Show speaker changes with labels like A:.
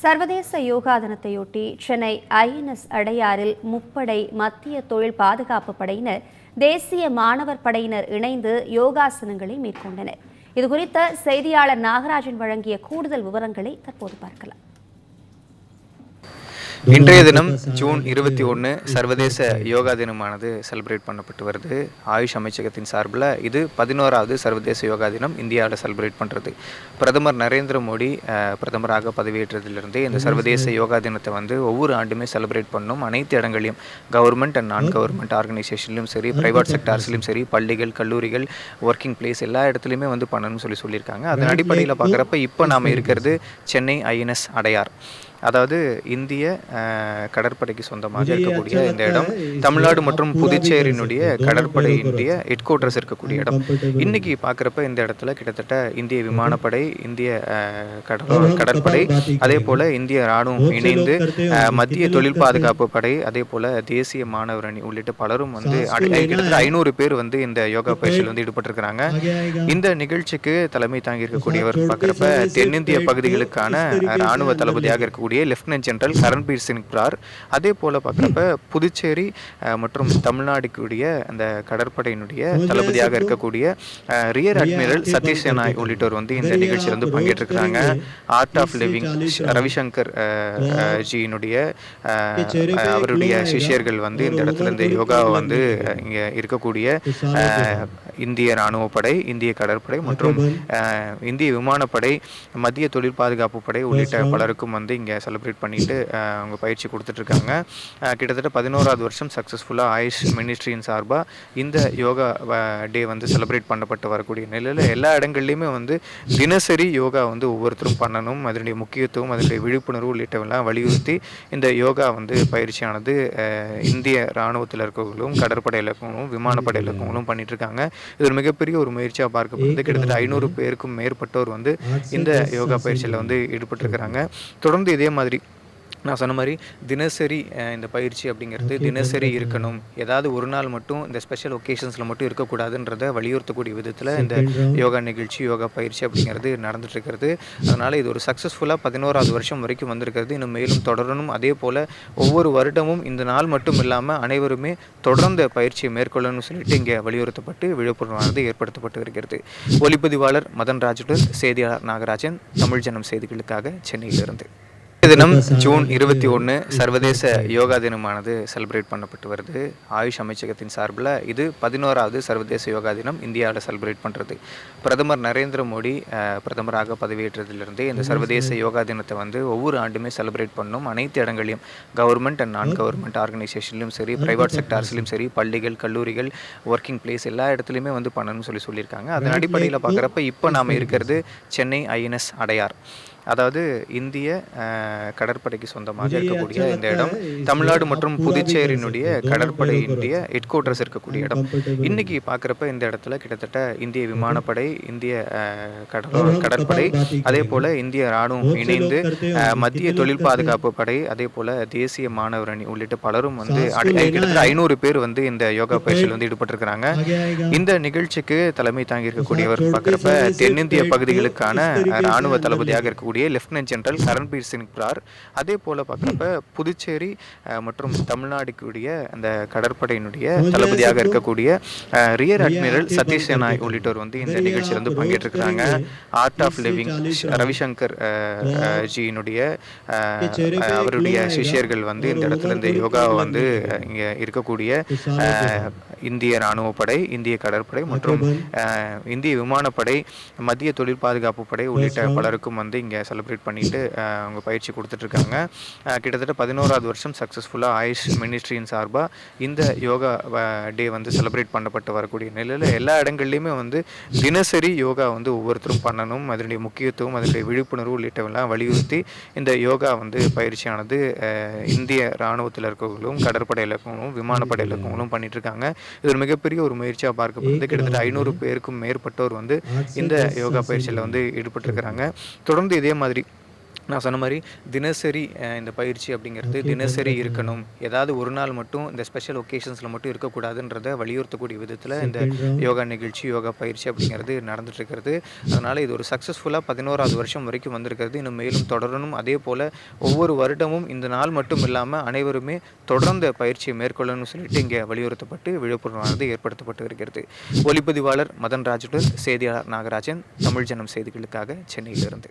A: சர்வதேச யோகா தினத்தையொட்டி சென்னை ஐஎன்எஸ் அடையாறில் முப்படை மத்திய தொழில் பாதுகாப்பு படையினர் தேசிய மாணவர் படையினர் இணைந்து யோகாசனங்களை மேற்கொண்டனர். இதுகுறித்த செய்தியாளர் நாகராஜன் வழங்கிய கூடுதல் விவரங்களை தற்போது பார்க்கலாம்.
B: இன்றைய தினம் ஜூன் இருபத்தி ஒன்று சர்வதேச யோகா தினமானது செலிப்ரேட் பண்ணப்பட்டு வருது. ஆயுஷ் அமைச்சகத்தின் சார்பில் இது பதினோராவது சர்வதேச யோகா தினம் இந்தியாவில் செலிப்ரேட் பண்ணுறது பிரதமர் நரேந்திர மோடி பிரதமராக பதவியேற்றதிலிருந்தே இந்த சர்வதேச யோகா தினத்தை வந்து ஒவ்வொரு ஆண்டுமே செலிப்ரேட் பண்ணணும் அனைத்து இடங்களையும் கவர்மெண்ட் அண்ட் நான் கவர்மெண்ட் ஆர்கனைசேஷன்லையும் சரி ப்ரைவேட் செக்டார்ஸ்லையும் சரி பள்ளிகள் கல்லூரிகள் ஒர்க்கிங் பிளேஸ் எல்லா இடத்துலையுமே வந்து பண்ணணும்னு சொல்லி சொல்லியிருக்காங்க. அதன் அடிப்படையில் பார்க்குறப்ப இப்போ நாம் இருக்கிறது சென்னை ஐஎன்எஸ் அடையார். அதாவது இந்திய கடற்படைக்கு சொந்தமாக இருக்கக்கூடிய இந்த இடம். தமிழ்நாடு மற்றும் புதுச்சேரியினுடைய கடற்படையினுடைய ஹெட் குவார்ட்டர்ஸ் இருக்கக்கூடிய இடம். இன்னைக்கு பார்க்குறப்ப இந்த இடத்துல கிட்டத்தட்ட இந்திய விமானப்படை இந்திய கடற்படை அதே போல இந்திய ராணுவம் இணைந்து மத்திய தொழில் பாதுகாப்பு படை அதே போல தேசிய மாணவர் அணி உள்ளிட்ட பலரும் வந்து கிட்டத்தட்ட ஐநூறு பேர் வந்து இந்த யோகா பயிற்சியில் வந்து ஈடுபட்டிருக்கிறாங்க. இந்த நிகழ்ச்சிக்கு தலைமை தாங்கி இருக்கக்கூடியவர் பார்க்குறப்ப தென்னிந்திய பகுதிகளுக்கான ராணுவ தளபதியாக இருக்கக்கூடிய லெப்டினன்ட் ஜெனரல் கரண்பீர் சிங் பிரார். அதே போல் பார்க்குறப்ப புதுச்சேரி மற்றும் தமிழ்நாடுக்குரிய அந்த கடற்படையினுடைய தளபதியாக இருக்கக்கூடிய ரியர் அட்மிரல் சதீஷ் சேனாய் உள்ளிட்டோர் வந்து இந்த நிகழ்ச்சியில் வந்து பங்கேற்றிருக்கிறாங்க. ஆர்ட் ஆஃப் லிவிங் ரவிசங்கர் ஜியினுடைய அவருடைய சிஷ்யர்கள் வந்து இந்த இடத்துல இந்த யோகாவை வந்து இங்கே இருக்கக்கூடிய இந்திய இராணுவப்படை இந்திய கடற்படை மற்றும் இந்திய விமானப்படை மத்திய தொழில் பாதுகாப்பு படை உள்ளிட்ட பலருக்கும் வந்து இங்கே செலிப்ரேட் பண்ணிட்டு அவங்க பயிற்சி கொடுத்துட்ருக்காங்க. கிட்டத்தட்ட பதினோராவது வருஷம் சக்ஸஸ்ஃபுல்லாக ஆயுஷ் மினிஸ்ட்ரியின் சார்பாக இந்த யோகா டே வந்து செலிப்ரேட் பண்ணப்பட்டு வரக்கூடிய நிலையில் எல்லா இடங்கள்லையுமே வந்து தினசரி யோகா வந்து ஒவ்வொருத்தரும் பண்ணணும். அதனுடைய முக்கியத்துவம் அதனுடைய விழிப்புணர்வு உள்ளிட்டவெல்லாம் வலியுறுத்தி இந்த யோகா வந்து பயிற்சியானது இந்திய இராணுவத்தில் இருக்கவங்களும் கடற்படையில் இருக்கவங்களும் விமானப்படையில் இருக்கவங்களும் பண்ணிட்டு இருக்காங்க இது ஒரு மிகப்பெரிய ஒரு முயற்சியாக பார்க்கப்படுது. கிட்டத்தட்ட ஐநூறு பேருக்கும் மேற்பட்டோர் வந்து இந்த யோகா பயிற்சியில் வந்து ஈடுபட்டிருக்கிறாங்க. தொடர்ந்து இதே மாதிரி. நான் சொன்ன மாதிரி தினசரி இந்த பயிற்சி அப்படிங்கிறது தினசரி இருக்கணும். ஏதாவது ஒரு நாள் மட்டும் இந்த ஸ்பெஷல் ஒகேஷன்ஸில் மட்டும் இருக்கக்கூடாதுன்றத வலியுறுத்தக்கூடிய விதத்தில் இந்த யோகா நிகழ்ச்சி யோகா பயிற்சி அப்படிங்கிறது நடந்துட்டு இருக்கிறது அதனால் இது ஒரு சக்ஸஸ்ஃபுல்லாக பதினோராவது வருஷம் வரைக்கும் வந்திருக்கிறது. இன்னும் மேலும் தொடரணும். அதே போல் ஒவ்வொரு வருடமும் இந்த நாள் மட்டும் இல்லாமல் அனைவருமே தொடர்ந்து பயிற்சியை மேற்கொள்ளணும்னு சொல்லிட்டு இங்கே வலியுறுத்தப்பட்டு விழிப்புணர்வானது ஏற்படுத்தப்பட்டு இருக்கிறது. ஒளிப்பதிவாளர் மதன் ராஜுடன் செய்தியாளர் நாகராஜன் தமிழ் ஜனம் செய்திகளுக்காக சென்னையிலிருந்து. தினம் ஜூன் இருபத்தி ஒன்று சர்வதேச யோகா தினமானது செலிப்ரேட் பண்ணப்பட்டு வருது. ஆயுஷ் அமைச்சகத்தின் சார்பில் இது பதினோராவது சர்வதேச யோகா தினம் இந்தியாவில் செலிப்ரேட் பண்ணுறது பிரதமர் நரேந்திர மோடி பிரதமராக பதவியேற்றதிலிருந்தே இந்த சர்வதேச யோகா தினத்தை வந்து ஒவ்வொரு ஆண்டுமே செலிப்ரேட் பண்ணணும் அனைத்து இடங்களையும் கவர்மெண்ட் அண்ட் நான் கவர்மெண்ட் ஆர்கனைசேஷன்லையும் சரி ப்ரைவேட் செக்டார்ஸ்லையும் சரி பள்ளிகள் கல்லூரிகள் ஒர்க்கிங் பிளேஸ் எல்லா இடத்துலையுமே வந்து பண்ணணும்னு சொல்லி சொல்லியிருக்காங்க. அதன் அடிப்படையில் பார்க்குறப்ப இப்போ நாம் இருக்கிறது சென்னை ஐஎன்எஸ் அடையார். அதாவது இந்திய கடற்படைக்கு சொந்தமாக இருக்கக்கூடிய இந்த இடம் தமிழ்நாடு மற்றும் புதுச்சேரியினுடைய கடற்படையினுடைய ஹெட் குவார்ட்டர்ஸ் இருக்கக்கூடிய இடம். இன்னைக்கு பார்க்குறப்ப இந்த இடத்துல கிட்டத்தட்ட இந்திய விமானப்படை இந்திய அஹ், கடலோர கடற்படை அதே போல இந்திய ராணுவம் இணைந்து மத்திய தொழில் பாதுகாப்பு படை அதே போல தேசிய மாணவர் அணி உள்ளிட்ட பலரும் வந்து கிட்டத்தட்ட ஐநூறு பேர் வந்து இந்த யோகா பயிற்சியில் வந்து ஈடுபட்டிருக்கிறாங்க. இந்த நிகழ்ச்சிக்கு தலைமை தாங்கி இருக்கக்கூடியவர் பார்க்குறப்ப தென்னிந்திய பகுதிகளுக்கான ராணுவ தளபதியாக இருக்கக்கூடிய லெப்டினன்ட் ஜெனரல் கரண்பீர் சிங் பிரார். அதே போல் பார்க்குறப்ப புதுச்சேரி மற்றும் தமிழ்நாடுக்குரிய அந்த கடற்படையினுடைய தளபதியாக இருக்கக்கூடிய ரியர் அட்மிரல் சதீஷ் சேனாய் உள்ளிட்டோர் வந்து இந்த நிகழ்ச்சியில் வந்து பங்கேற்றிருக்கிறாங்க. ஆர்ட் ஆஃப் லிவிங் ரவிசங்கர் ஜியினுடைய அவருடைய சிஷ்யர்கள் வந்து இந்த இடத்துல இந்த யோகாவை வந்து இங்க இருக்கக்கூடிய இந்திய இராணுவப்படை இந்திய கடற்படை மற்றும் இந்திய விமானப்படை மத்திய தொழில் பாதுகாப்பு படை உள்ளிட்ட பலருக்கும் வந்து இங்கே செலிப்ரேட் பண்ணிட்டு அஹ், அவங்க பயிற்சி கொடுத்துட்ருக்காங்க. கிட்டத்தட்ட பதினோராவது வருஷம் சக்ஸஸ்ஃபுல்லாக ஆயுஷ் மினிஸ்ட்ரியின் சார்பாக இந்த யோகா டே வந்து செலிப்ரேட் பண்ணப்பட்டு வரக்கூடிய நிலையில் எல்லா இடங்கள்லையுமே வந்து தினசரி யோகா வந்து ஒவ்வொருத்தரும் பண்ணணும். அதனுடைய முக்கியத்துவம் அதனுடைய விழிப்புணர்வு உள்ளிட்டவெல்லாம் வலியுறுத்தி இந்த யோகா வந்து பயிற்சியானது இந்திய இராணுவத்தில் இருக்கவங்களும் கடற்படையில் இருக்கவங்களும் விமானப்படையில் இருக்கவங்களும் பண்ணிட்டு இருக்காங்க இது ஒரு மிகப்பெரிய ஒரு முயற்சியாக பார்க்கப்படுது. கிட்டத்தட்ட ஐநூறு பேருக்கும் மேற்பட்டோர் வந்து இந்த யோகா பயிற்சியில் வந்து ஈடுபட்டிருக்கிறாங்க. தொடர்ந்து இதே மாதிரி நான் சொன்ன மாதிரி தினசரி இந்த பயிற்சி அப்படிங்கிறது தினசரி இருக்கணும். ஏதாவது ஒரு நாள் மட்டும் இந்த ஸ்பெஷல் ஒகேஷன்ஸில் மட்டும் இருக்கக்கூடாதுன்றதை வலியுறுத்தக்கூடிய விதத்தில் இந்த யோகா நிகழ்ச்சி யோகா பயிற்சி அப்படிங்கிறது நடந்துட்டு இருக்கிறது. அதனால் இது ஒரு சக்ஸஸ்ஃபுல்லாக பதினோராவது வருஷம் வரைக்கும் வந்திருக்கிறது. இன்னும் மேலும் தொடரணும். அதே போல் ஒவ்வொரு வருடமும் இந்த நாள் மட்டும் இல்லாமல் அனைவருமே தொடர்ந்து பயிற்சியை மேற்கொள்ளணும்னு சொல்லிட்டு இங்கே வலியுறுத்தப்பட்டு விழிப்புணர்வானது ஏற்படுத்தப்பட்டு இருக்கிறது. ஒளிப்பதிவாளர் மதன் ராஜுடன் செய்தியாளர் நாகராஜன் தமிழ் ஜனம் செய்திகளுக்காக சென்னையிலிருந்து.